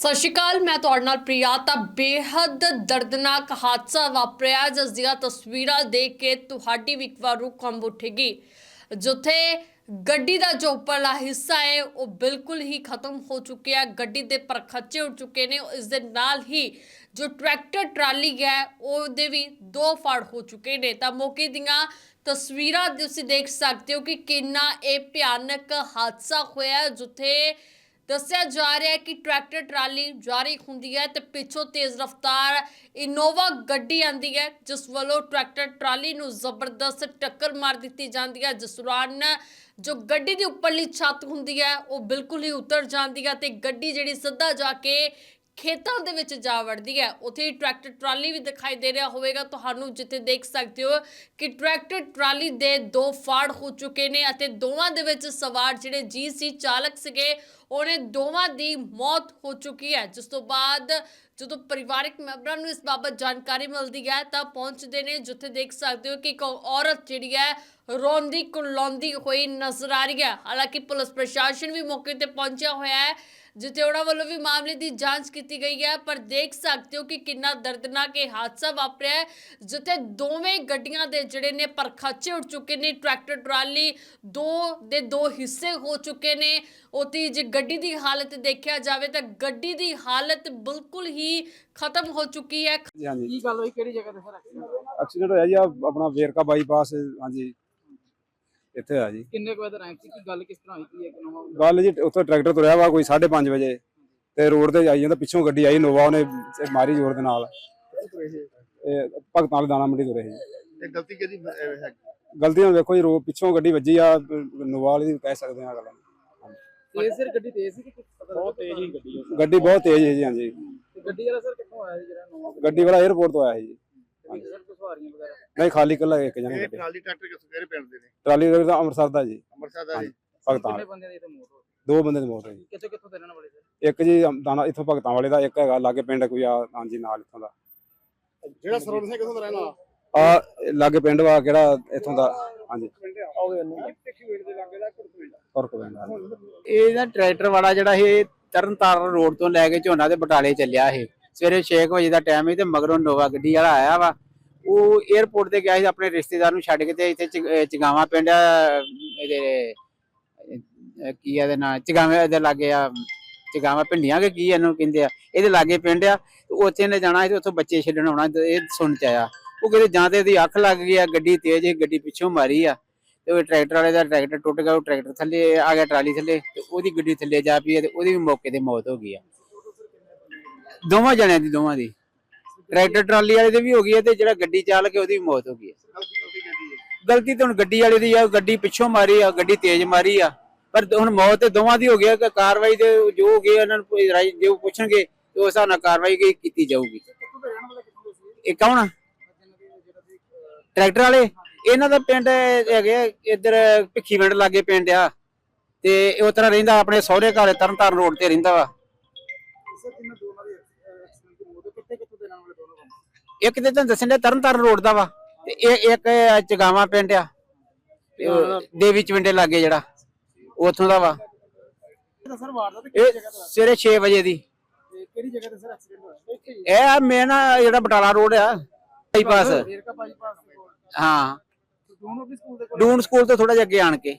ਸਤਿ ਸ਼੍ਰੀ ਅਕਾਲ, ਮੈਂ ਤੁਹਾਡੇ ਨਾਲ ਪ੍ਰਿਆ। ਤਾਂ ਬੇਹੱਦ ਦਰਦਨਾਕ ਹਾਦਸਾ ਵਾਪਰਿਆ, ਜਿਸ ਦੀਆਂ ਤਸਵੀਰਾਂ ਦੇਖ ਕੇ ਤੁਹਾਡੀ ਵੀ ਇੱਕ ਵਾਰ ਰੂਹ ਕੰਬ ਉੱਠੇਗੀ। ਜਿੱਥੇ ਗੱਡੀ ਦਾ ਜੋ ਉੱਪਰਲਾ ਹਿੱਸਾ ਹੈ, ਉਹ ਬਿਲਕੁਲ ਹੀ ਖਤਮ ਹੋ ਚੁੱਕਿਆ ਗੱਡੀ ਦੇ ਪਰਖੱਚੇ ਉੱਡ ਚੁੱਕੇ ਨੇ। ਇਸ ਦੇ ਨਾਲ ਹੀ ਜੋ ਟਰੈਕਟਰ, ਟਰਾਲੀ ਹੈ, ਉਹਦੇ ਵੀ ਦੋ ਫਾੜ ਹੋ ਚੁੱਕੇ ਨੇ। ਤਾਂ ਮੌਕੇ ਦੀਆਂ ਤਸਵੀਰਾਂ ਤੁਸੀਂ ਦੇਖ ਸਕਦੇ ਹੋ ਕਿ ਕਿੰਨਾ ਇਹ ਭਿਆਨਕ ਹਾਦਸਾ ਹੋਇਆ ਜਿੱਥੇ ਦੱਸਿਆ ਜਾ ਰਿਹਾ ਹੈ ਕਿ ਟਰੈਕਟਰ, ਟਰਾਲੀ ਜਾਰੀ ਹੁੰਦੀ ਹੈ ਤੇ ਪਿੱਛੋਂ ਤੇਜ਼ ਰਫ਼ਤਾਰ ਇਨੋਵਾ ਗੱਡੀ ਆਂਦੀ ਹੈ, ਜਿਸ ਵੱਲੋਂ ਟਰੈਕਟਰ, ਟਰਾਲੀ ਨੂੰ ਜ਼ਬਰਦਸਤ ਟੱਕਰ ਮਾਰ ਦਿੱਤੀ ਜਾਂਦੀ ਹੈ। ਜਿਸ ਦੌਰਾਨ ਜੋ ਗੱਡੀ ਦੀ ਉੱਪਰਲੀ ਛੱਤ ਹੁੰਦੀ ਹੈ, ਉਹ ਬਿਲਕੁਲ ਹੀ ਉਤਰ ਜਾਂਦੀ ਹੈ ਤੇ ਗੱਡੀ ਜਿਹੜੀ ਸਿੱਧਾ ਜਾ ਕੇ ਖੇਤਾਂ ਦੇ ਵਿੱਚ ਜਾ ਵੜਦੀ ਹੈ। ਉੱਥੇ ਹੀ ਟਰੈਕਟਰ ਟਰਾਲੀ ਵੀ ਦਿਖਾਈ ਦੇ ਰਿਹਾ ਹੋਵੇਗਾ। ਤੁਹਾਨੂੰ ਜਿੱਥੇ ਦੇਖ ਸਕਦੇ ਹੋ ਕਿ ਟਰੈਕਟਰ ਟਰਾਲੀ ਦੇ ਦੋ ਫਾੜ ਹੋ ਚੁੱਕੇ ਨੇ ਅਤੇ ਦੋਵਾਂ ਦੇ ਵਿੱਚ ਸਵਾਰ ਜਿਹੜੇ ਜੀ ਸੀ ਚਾਲਕ ਸੀਗੇ, ਉਹਨੇ ਦੋਵਾਂ ਦੀ ਮੌਤ ਹੋ ਚੁੱਕੀ ਹੈ। ਜਿਸ ਤੋਂ ਬਾਅਦ ਜਦੋਂ ਪਰਿਵਾਰਕ ਮੈਂਬਰਾਂ ਨੂੰ ਇਸ ਬਾਬਤ ਜਾਣਕਾਰੀ ਮਿਲਦੀ ਹੈ, ਤਾਂ ਪਹੁੰਚਦੇ ਨੇ, ਜਿੱਥੇ ਦੇਖ ਸਕਦੇ ਹੋ ਕਿ ਇੱਕ ਔਰਤ ਜਿਹੜੀ ਹੈ, ਰੋਂਦੀ ਕੁਰਲਾਉਂਦੀ ਹੋਈ ਨਜ਼ਰ ਆ ਰਹੀ ਹੈ। ਹਾਲਾਂਕਿ ਪੁਲਿਸ ਪ੍ਰਸ਼ਾਸਨ ਵੀ ਮੌਕੇ ਤੇ ਪਹੁੰਚਿਆ ਹੋਇਆ ਹੈ, ਜਿੱਥੇ ਉਹਨਾਂ ਵੱਲੋਂ ਵੀ ਮਾਮਲੇ ਦੀ ਜਾਂਚ ਕੀਤੀ ਗਈ ਹੈ। ਪਰ ਦੇਖ ਸਕਦੇ ਹੋ ਕਿ ਕਿੰਨਾ ਦਰਦਨਾਕ ਇਹ ਹਾਦਸਾ ਵਾਪਰਿਆ ਹੈ, ਜਿੱਥੇ ਦੋਵੇਂ ਗੱਡੀਆਂ ਦੇ ਜਿਹੜੇ ਨੇ ਪਰਖਾਚੇ ਉੱਡ ਚੁੱਕੇ ਨੇ, ਟਰੈਕਟਰ, ਟਰਾਲੀ ਦੋ ਦੇ ਦੋ ਹਿੱਸੇ ਹੋ ਚੁੱਕੇ ਨੇ। ਉਤੀ ਜੇ ਗੱਡੀ ਦੀ ਹਾਲਤ ਦੇਖਿਆ ਜਾਵੇ ਤਾਂ ਗੱਡੀ ਦੀ ਹਾਲਤ ਬਿਲਕੁਲ ਹੀ ਖਤਮ ਹੋ ਚੁੱਕੀ ਹੈ। ਹਾਂਜੀ। ਕੀ ਗੱਲ ਹੋਈ? ਕਿਹੜੀ ਜਗ੍ਹਾ ਤੇ ਸਰ accident? ਐਕਸੀਡੈਂਟ ਹੋਇਆ ਜੀ ਆਹ ਆਪਣਾ ਵੇਰਕਾ ਬਾਈਪਾਸ ਹਾਂਜੀ। ਇੱਥੇ ਹੋਇਆ ਜੀ। ਕਿੰਨੇ ਕੁ ਵਜੇ ਦਾ ਸੀ? ਕੀ ਗੱਲ ਕਿਸ ਤਰ੍ਹਾਂ ਹੋਈ? ਕੀ ਹੈ ਕਿ ਨਵਾਂ? ਗੱਲ ਜੀ ਉੱਥੇ ਟਰੈਕਟਰ ਤੁਰਿਆ ਵਾ ਕੋਈ 5:30 ਵਜੇ ਤੇ ਰੋਡ ਤੇ ਆਈ ਜਾਂਦਾ ਪਿੱਛੋਂ ਗੱਡੀ ਆਈ ਨੋਵਾ ਉਹਨੇ ਮਾਰੀ ਜ਼ੋਰ ਦੇ ਨਾਲ। ਇਹ ਭਗਤਾਂ ਵਾਲੇ ਦਾਣਾ ਮੰਡੀ ਤੁਰੇ ਸੀ। ਇਹ ਗਲਤੀ ਕਿਹਦੀ ਅਹ, ਹੈ ਗਲਤੀ ਨਾਲ ਵੇਖੋ ਜੀ ਰੋ ਪਿੱਛੋਂ ਗੱਡੀ ਵੱਜੀ ਆ ਨੋਵਾ ਵਾਲੀ ਦੀ ਕਹਿ ਸਕਦੇ ਆ ਗੱਲ ਤੇਜ਼ ਸਿਰ ਗੱਡੀ ਤੇਜ਼ ਸੀ ਕਿ ਕੁਛ ਪਤਾ ਬਹੁਤ ਤੇਜ਼ ਹੀ ਗੱਡੀ ਗੱਡੀ ਬਹੁਤ ਤੇਜ਼ ਹੈ ਜੀ ਹਾਂਜੀ। ਤੇ ਗੱਡੀ ਵਾਲਾ ਸਰ ਕਿੱਥੋਂ ਆਇਆ ਸੀ ਜਿਹੜਾ ਗੱਡੀ? ਵਾਲਾ 에어ਪੋਰਟ ਤੋਂ ਆਇਆ ਸੀ ਜੀ। ਸਰ ਕੋਈ ਸਵਾਰੀਆਂ ਵਗੈਰਾ? ਨਹੀਂ ਖਾਲੀ ਕੱਲਾ ਇੱਕ ਜਣਾ ਇਹ ਗੱਡੀ। ਟਰਾਲੀ ਟਰੈਕਟਰ ਕਿਸ ਕਿਹੜੇ ਪਿੰਡ ਦੇ ਨੇ? ਟਰਾਲੀ ਦਾ ਅੰਮ੍ਰਿਤਸਰ ਦਾ ਜੀ। ਅੰਮ੍ਰਿਤਸਰ ਦਾ ਜੀ। ਭਗਤਾਂ ਕਿੰਨੇ ਵਾਲੇ। ਬੰਦਿਆਂ ਦੀ ਤੇ ਮੌਤ ਹੋ ਦੋ ਬੰਦੇ ਦੀ ਮੌਤ ਹੋਈ ਕਿੱਥੋਂ ਕਿੱਥੋਂ ਦੇ ਰਹਿਣ ਵਾਲੇ ਸਰ? ਇੱਕ ਜੀ ਦਾਣਾ ਇੱਥੋਂ ਭਗਤਾਂ ਵਾਲੇ ਦਾ ਇੱਕ ਹੈਗਾ ਲਾਗੇ ਪਿੰਡ ਕੋਈ ਆ ਹਾਂਜੀ ਨਾਲ ਇੱਥੋਂ ਦਾ। ਜਿਹੜਾ ਸਰਵਨ ਸਿੰਘ ਕਿਥੋਂ ਦਾ ਰਹਿਣ ਵਾਲਾ? ਆ ਲਾਗੇ ਪਿੰਡ ਵਾ ਕਿਹੜਾ ਇੱਥੋਂ ਦਾ ਹਾਂਜੀ। ਫ਼ਰਕ ਪੈਂਦਾ। ਇਹ ਨਾ ਟਰੈਕਟਰ ਵਾਲਾ ਜਿਹੜਾ ਇਹ ਤਰਨਤਾਰਨ ਰੋਡ ਤੋਂ ਲੈ ਕੇ ਝੋਨਾ ਦੇ ਬਟਾਲੇ ਚੱਲਿਆ ਇਹ। ਸਵੇਰੇ 6 ਵਜੇ ਦਾ ਟਾਈਮ ਹੈ ਤੇ ਮਗਰੋਂ ਨੋਵਾ ਗੱਡੀ ਵਾਲਾ ਆਇਆ ਵਾ। ਉਹ 에어ਪੋਰਟ ਤੇ ਗਿਆ ਸੀ ਆਪਣੇ ਰਿਸ਼ਤੇਦਾਰ ਨੂੰ ਛੱਡ ਕੇ ਤੇ ਇੱਥੇ ਚਗ- ਪਿੰਡ ਇਹਦੇ ਕੀ ਆ ਇਹਦੇ ਨਾਂ, ਚਗਾਵੇਂ ਦੇ ਲਾਗੇ ਆ, ਚਗਾਵਾਂ ਪਿੰਡੀਆਂ ਕਿ ਕੀ ਇਹਨੂੰ ਕਹਿੰਦੇ ਆ, ਇਹਦੇ ਲਾਗੇ ਪਿੰਡ ਆ। ਤੇ ਉੱਥੇ ਨੇ ਜਾਣਾ ਸੀ ਤੇ ਉੱਥੋਂ ਬੱਚੇ ਛੱਡਣ ਆਉਣਾ ਇਹ ਸੁਣ ਚ ਆਇਆ। ਉਹ ਕਹਿੰਦੇ ਜਾਂ ਤੇ ਇਹਦੀ ਅੱਖ ਲੱਗ ਗਈ ਆ, ਗੱਡੀ ਤੇਜ਼ ਸੀ, ਗੱਡੀ ਪਿੱਛੋਂ ਮਾਰੀ ਆ। ਤੇ ਉਹ ਟਰੈਕਟਰ ਵਾਲੇ ਦਾ ਟਰੈਕਟਰ ਟੁੱਟ ਗਿਆ, ਉਹ ਟਰੈਕਟਰ ਥੱਲੇ ਆ ਗਿਆ, ਟਰਾਲੀ ਥੱਲੇ ਤੇ ਉਹਦੀ ਗੱਡੀ ਥੱਲੇ ਜਾ ਪਈ ਹੈ ਤੇ ਉਹਦੀ ਵੀ ਮੌਕੇ ਤੇ ਮੌਤ ਹੋ ਗਈ ਆ। ਦੋਵਾਂ ਜਣਿਆਂ ਦੀ, ਦੋਵਾਂ ਦੀ। ਟਰੈਕਟਰ ਟਰਾਲੀ ਵਾਲੇ ਦੀ ਵੀ ਹੋ ਗਈ ਹੈ ਤੇ ਜਿਹੜਾ ਗੱਡੀ ਚਾਲਕ ਹੈ ਉਹਦੀ ਵੀ ਮੌਤ ਹੋ ਗਈ ਹੈ। ਗਲਤੀ ਤਾਂ ਹੁਣ ਗੱਡੀ ਵਾਲੇ ਦੀ ਆ, ਗੱਡੀ ਪਿੱਛੋਂ ਮਾਰੀ ਆ, ਗੱਡੀ ਤੇਜ਼ ਮਾਰੀ ਆ। ਪਰ ਹੁਣ ਮੌਤ ਤੇ ਦੋਵਾਂ ਦੀ ਹੋ ਗਈ ਕਿ ਕਾਰਵਾਈ ਦੇ ਜੋ ਹੋ ਗਈ ਉਹਨਾਂ ਨੂੰ ਰਾਈ ਜੋ ਪੁੱਛਣਗੇ, ਤੇ ਉਸ ਹਿਸਾਬ ਨਾਲ ਕਾਰਵਾਈ ਕੀਤੀ ਜਾਊਗੀ। ਕਿੱਥੋਂ ਦੇ ਇਹ ਕੌਣ ਟਰੈਕਟਰ ਵਾਲੇ? ਇਹਨਾਂ ਦਾ ਪਿੰਡ ਹੈਗੇ ਇੱਧਰ ਭਿੱਖੀਵਿੰਡ ਲਾਗੇ ਪਿੰਡ ਆ। ਤੇ ਇਹ ਉਤਰਾ ਰਹਿੰਦਾ ਆਪਣੇ ਸਹੁਰੇ ਘਰ ਤਰਨਤਾਰਨ ਰੋਡ ਤੇ ਰਹਿੰਦਾ ਵਾ। ਇੱਕ ਤੇ ਤੁਹਾਨੂੰ ਦੱਸਣ ਦੇ ਤਰਨਤਾਰਨ ਰੋਡ ਦਾ ਵਾ। ਤੇ ਇਹ ਇੱਕ ਚਗਾਵਾ ਪਿੰਡ ਆ। ਉਹ ਦੇਵੀ ਚਵਿੰਡੇ ਲਾਗੇ ਜਿਹੜਾ ਉੱਥੋਂ ਦਾ ਵਾ। ਇਹ ਸਵੇਰੇ 6 ਵਜੇ ਦੀ। ਕਿਹੜੀ ਜਗ੍ਹਾ ਤੇ ਸਰ ਐਕਸੀਡੈਂਟ ਹੋਇਆ? ਇਹ ਆ ਮੇਨ ਜਿਹੜਾ ਬਟਾਲਾ ਰੋਡ ਆ ਬਾਈਪਾਸ। ਹਾਂ। ਦੋਨੋਂ ਸਕੂਲ ਦੇ ਕੋਲ ਡੂਨ ਸਕੂਲ ਤੋਂ ਥੋੜਾ ਜਿਹਾ ਅੱਗੇ ਆਣ ਕੇ।